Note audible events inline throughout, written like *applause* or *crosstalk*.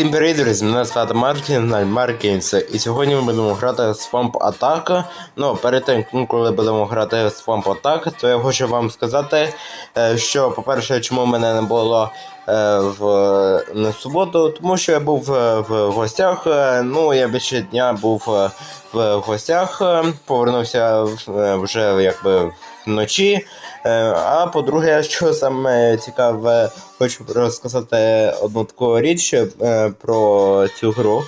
Всім привіт, друзі! Мене звати Маркін, Маркінс. І сьогодні ми будемо грати Swamp Attack. Ну, перед тим, коли будемо грати Swamp Attack, то я хочу вам сказати, е, що, по-перше, чому мене не було в на суботу, тому що я був е, в гостях. е, Ну, я більше дня був е, в гостях, е, повернувся е, вже якби вночі. Е, А по-друге, *laughs* що саме цікаве, хочу розказати одну таку річ е, про цю гру.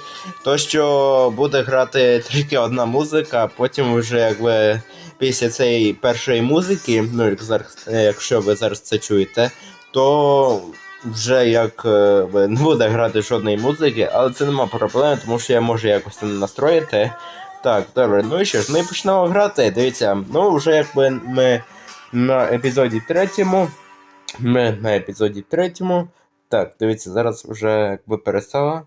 То, що буде грати тільки одна музика, потім вже якби після цієї першої музики, ну як зараз, е, якщо ви зараз це чуєте, то вже як е, не буде грати жодної музики, але це нема проблеми, тому що я можу якось це настроїти. Так, добре, ну і що ж, ми почнемо грати. Дивіться, ну вже якби ми на епізоді третьому. Ми на епізоді третьому. Так, дивіться, зараз вже якби перестала.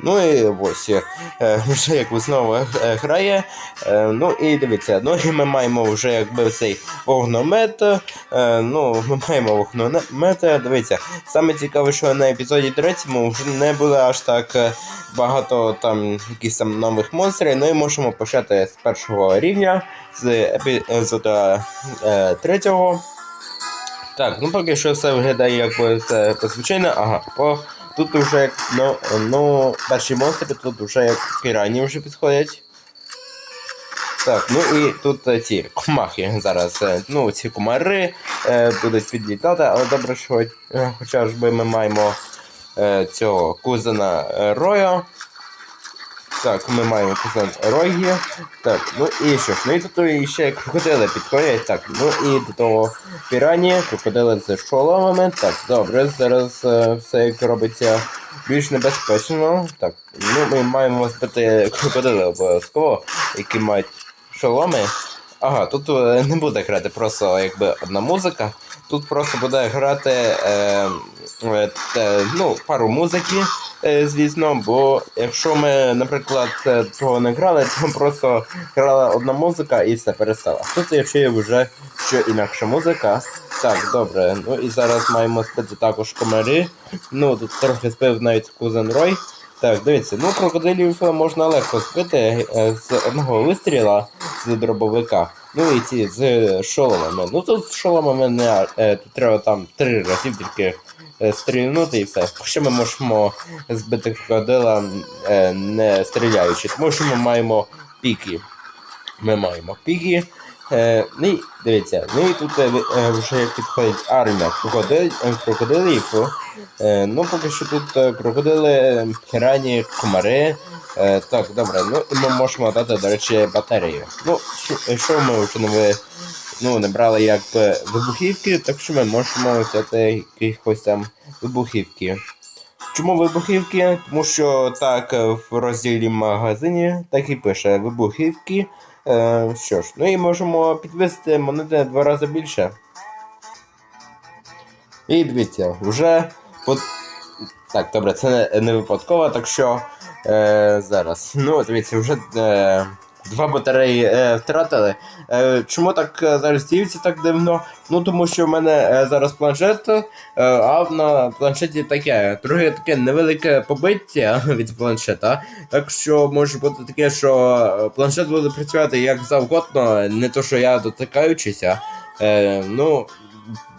Ну і ось е, *laughs* вже якби знову е, грає. Е, ну і дивіться, ну і ми маємо вже якби цей вогномет. Ну, ми маємо вогномет. Дивіться, саме цікаве, що на епізоді третьому вже не було аж так багато там якихось там нових монстрів. Ну і можемо почати з першого рівня, з епізода третього. Так, ну поки що все виглядає все звичайно. Ага, по тут як ну, ну перші монстри тут вже як пірані вже підходять. Так, ну і тут е, ці комахи зараз. е, Ну, ці комари е, будуть підлітати, але добре, що е, хоча ж би ми маємо е, цього кузена Роя. Так, ми маємо кузен Рогі. Так, ну і що ж, ну і тут ще крокодили підходять. Так, ну і до того пірані, крокодили з шоломами. Так, добре, зараз е, все як робиться більш небезпечно. Так, ну ми маємо збити крокодили обов'язково, які мають шоломи. Ага, тут е, не буде грати просто якби одна музика. Тут просто буде грати е, ну, пару музики, е, звісно, бо якщо ми, наприклад, е, того не грали, то просто грала одна музика і все перестала. Тут якщо є вже що інакша музика. Так, добре. Ну і зараз маємо спити також комари. Ну, тут трохи спив навіть кузен Рой. Так, дивіться, ну крокодилів можна легко збити е, з одного вистріла з дробовика. Ну і ці з шоломами. Ну тут з шоломами не е, тут треба там три рази тільки е, стрільнути і все. Хоча ми можемо збити крокодила е, не стріляючи, тому що ми маємо піки. Ми маємо піки. Е, ну і дивіться, ну і тут е, е, вже підходить армія крокодил, е, крокодилів. Е, ну поки що тут е, крокодили, е, пірані, комари. Е, так, добре, ну і ми можемо дати, до речі, батарею. Ну, що, е, що ми вже не, ну, не брали якби вибухівки, так що ми можемо взяти якихось там вибухівки. Чому вибухівки? Тому що так в розділі магазині так і пише вибухівки. Е, що ж, ну і можемо підвести монети два рази більше. І дивіться, вже от... Так, добре, це не випадково, так що е, зараз. Ну, дивіться, вже е, два батареї е, втратили. Е, чому так е, зараз діється так дивно? Ну тому що в мене е, зараз планшет, е, а на планшеті таке, трохи таке невелике побиття *laughs* від планшета. Так що може бути таке, що е, планшет буде працювати як завгодно, не то що я дотикаючися. Е, ну,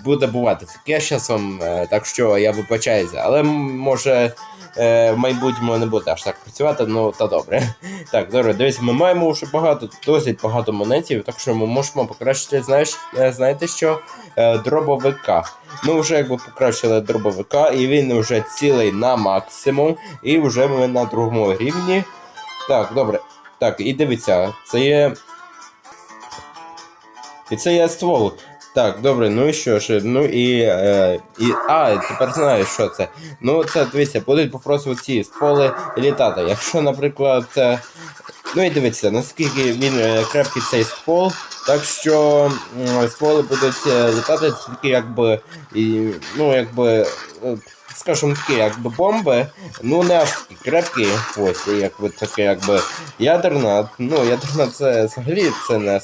буде бувати таке часом, е, так що я вибачаюся, але може. Е, В майбутньому не буде аж так працювати, ну та добре. *laughs* Так, добре, дивіться, ми маємо вже багато, досить багато монетів, так що ми можемо покращити, знаєш, е, знаєте що? Е, Дробовика. Ми вже якби покращили дробовика, і він вже цілий на максимум, і вже ми на другому рівні. Так, добре. Так, і дивіться, це є. І це є ствол. Так, добре, ну і що ж, ну і. Е, і а, тепер знаю, що це. Ну, це дивіться, будуть попросити ці стволи літати. Якщо, наприклад. Е, ну і дивіться, наскільки він е, крепкий цей ствол. Так що е, стволи будуть е, літати тільки якби. І, ну, якби. е, скажімо такі, якби бомби, ну не аж такі крепкі, ось, якби таке, якби ядерна, ну ядерна це взагалі це не,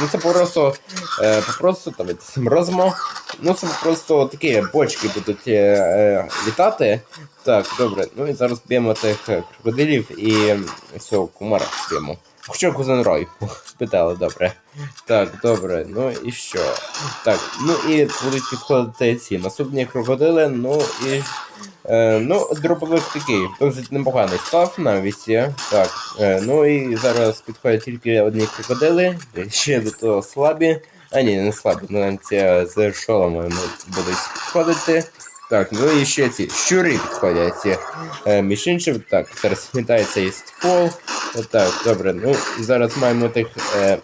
ну це просто, е, просто давайте зморозимо. Ну це просто такі бочки будуть е, е, літати. Так, добре, ну і зараз б'ємо тих крокодилів і цього кумара б'ємо. Хоча Кузенрой, спитали, добре. Так, добре, ну і що? Так, ну і будуть підходити ці наступні крокодили, ну і. Е, ну, дробовик такий, досить непоганий став навіть. Так, е, ну і зараз підходять тільки одні крокодили, ще до того слабі. А ні, не слабі, ну ці з шоломами будуть підходити. Так, ну і ще ці щури підходять. ці, Е, так, зараз вітається і ствол. Отак, добре, ну зараз маємо тих е,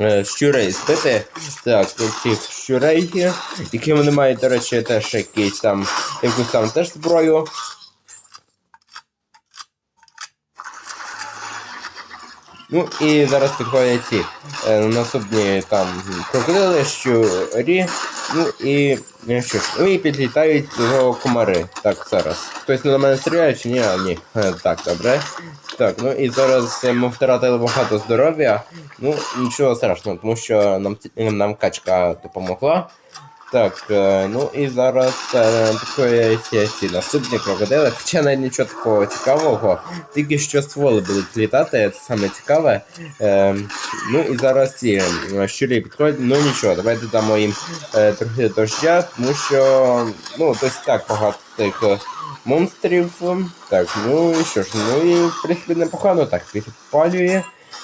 е, щурей збити. Так, цих щурей, які вони мають, до речі, теж якийсь там, якусь там теж зброю. Ну і зараз підходять ці е, наступні там крокодили, щурі, ну і е, що ж, ну і підлітають до комари. Так, зараз. Хтось на мене стріляє чи ні? А, ні. Е, Так, добре. Так, ну і зараз е, ми втратили багато здоров'я. Ну, нічого страшного, тому що нам, нам качка допомогла. Так, е, ну і зараз е, ці- наступні крокодили. Хоча навіть нічого такого цікавого, тільки що стволи будуть літати, це саме цікаве. Е, ну і зараз ці е, щурі підходять, ну нічого, давайте дамо їм е, трохи дождя, тому що ну, досить так багато тих е, монстрів. Так, ну і що ж, ну і в принципі непогано так підпалює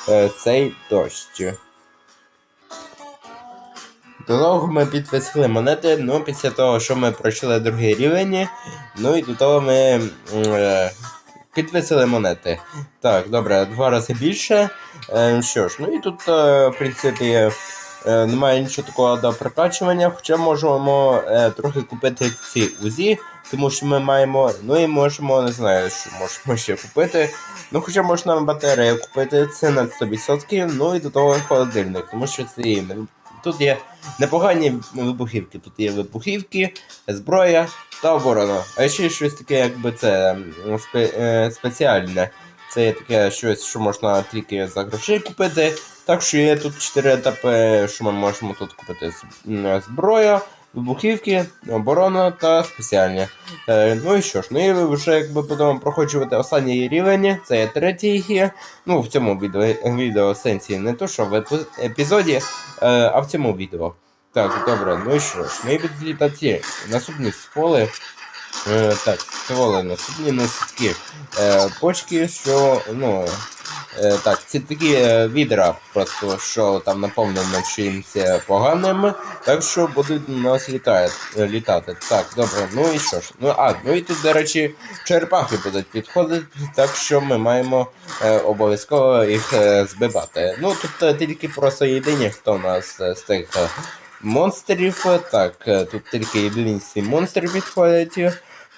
е, цей дощ. До того ми підвисили монети, ну після того, що ми пройшли другий рівень, ну і до того ми е, підвисили монети. Так, добре, два рази більше. Е, що ж, ну і тут, е, в принципі, е, немає нічого такого до прокачування, хоча можемо е, трохи купити ці УЗІ, тому що ми маємо, ну і можемо, не знаю, що можемо ще купити. Ну, хоча можна батарею купити, це на 100%, ну і до того холодильник, тому що ці тут є непогані вибухівки. Тут є вибухівки, зброя та оборона. А ще щось таке, якби це спе, е, спеціальне. Це є таке щось, що можна тільки за гроші купити. Так що є тут 4 етапи, що ми можемо тут купити зброя, вибухівки, оборона та спеціальні. Е, ну і що ж, ну і вже якби будемо проходжувати останній рівень, це є третій. Ну, в цьому відео, відео сенсі, не то, що в епізоді, е, а в цьому відео. Так, добре, ну і що ж, будуть літати наступні стволи. Е, так, стволи наступні наступні е, почки, що, ну, так, це такі е, відра, просто що там наповнено чимось поганим, так що будуть у нас літати, літати. Так, добре, ну і що ж. Ну, а, ну і тут, до речі, черепахи будуть підходити, так що ми маємо е, обов'язково їх е, збивати. Ну, тут е, тільки просто єдині, хто у нас е, з тих е, монстрів. Так, е, тут тільки єдині ці монстри підходять.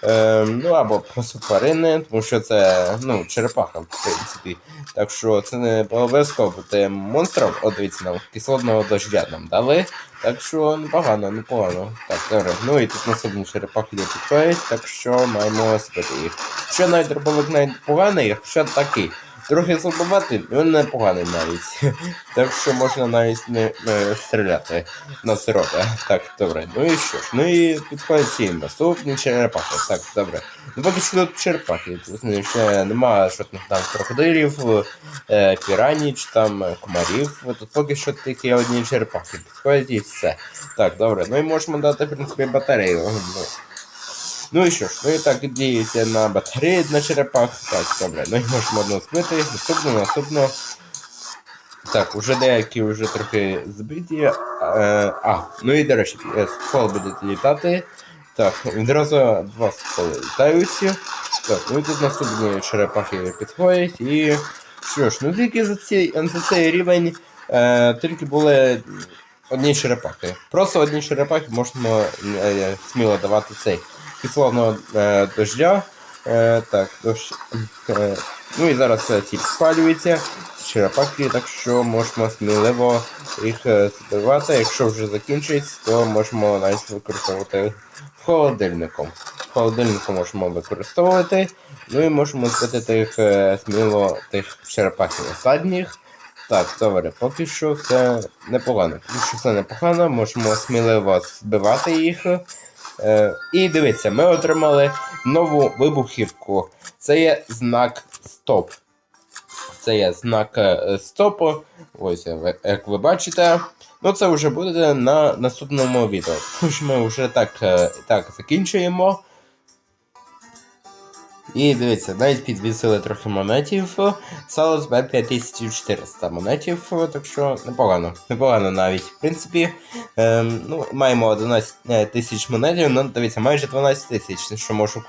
Е, ну або просто тварини, тому що це ну, черепаха, в принципі. Так що це не обов'язково бути монстром. От дивіться, нам кислотного дождя нам дали. Так що непогано, непогано. Так, добре. Ну і тут наступні черепахи не підходять, так що маємо спити їх. Що навіть дробовик навіть поганий, якщо такий. Трохи слабоватий, він непоганий навіть. Так що можна навіть не, не стріляти на сиропи. Так, добре. Ну і що ж? Ну і підходять ці наступні черепахи. Так, добре. Ну поки що тут черепахи. Тут ще немає жодних там крокодилів, е, піраній чи там е, комарів. Тут поки що тільки одні черепахи. Підходять і все. Так, добре. Ну і можемо дати, в принципі, батарею. Ну, і що ж, і так діється на батареї на черепах. Так, добре, ну і можемо одну збити, наступну, наступну. Так, уже деякі вже трохи збиті. Е, а, ну і до речі, е, ствол буде літати. Так, відразу два стволи літають. Так, ну і тут наступні черепахи підходять і. Що ж, ну тільки за, ці, за цей рівень е, тільки були одні черепахи. Просто одні черепахи можна е, сміло давати цей кислотного е, дождя. Е, так, дощ. Е, ну і зараз е, ці підпалюються, ці черепахи, так що можемо сміливо їх е, збивати. Якщо вже закінчиться, то можемо навіть використовувати холодильником. холодильнику можемо використовувати. Ну і можемо збити тих е, сміло тих черепахів осадніх. Так, добре, поки що все непогано. Поки що все непогано, можемо сміливо збивати їх. Е, і дивіться, ми отримали нову вибухівку. Це є знак стоп. Це є знак е, стопу. Ось, як ви бачите. Ну, це вже буде на наступному відео. Тож ми вже так, е, так закінчуємо. І дивіться, навіть підвісили трохи монетів. Стало збе 5400 монетів, так що непогано. Непогано навіть. В принципі, ем, ну, маємо 11 е, тисяч монетів, ну дивіться, майже 12 тисяч, що можу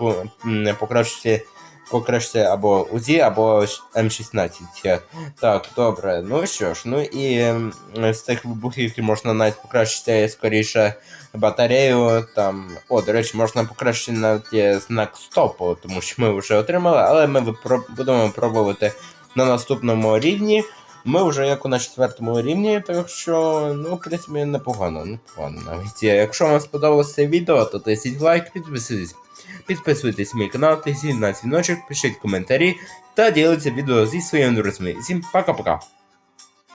покращити, покращити або УЗІ, або М16. Так, добре. Ну що ж, ну і ем, з тих вибухівки можна навіть покращити скоріше батарею. Там. О, до речі, можна покращити навіть е, знак стопу, тому що ми вже отримали, але ми будемо пробувати на наступному рівні. Ми вже як на четвертому рівні, так що, ну, в принципі, непогано, непогано навіть. Е, Якщо вам сподобалося це відео, то тисніть лайк, підписуйтесь. Підписуйтесь на мій канал, тисніть на дзвіночок, пишіть коментарі та діліться відео зі своїми друзями. Всім пока-пока!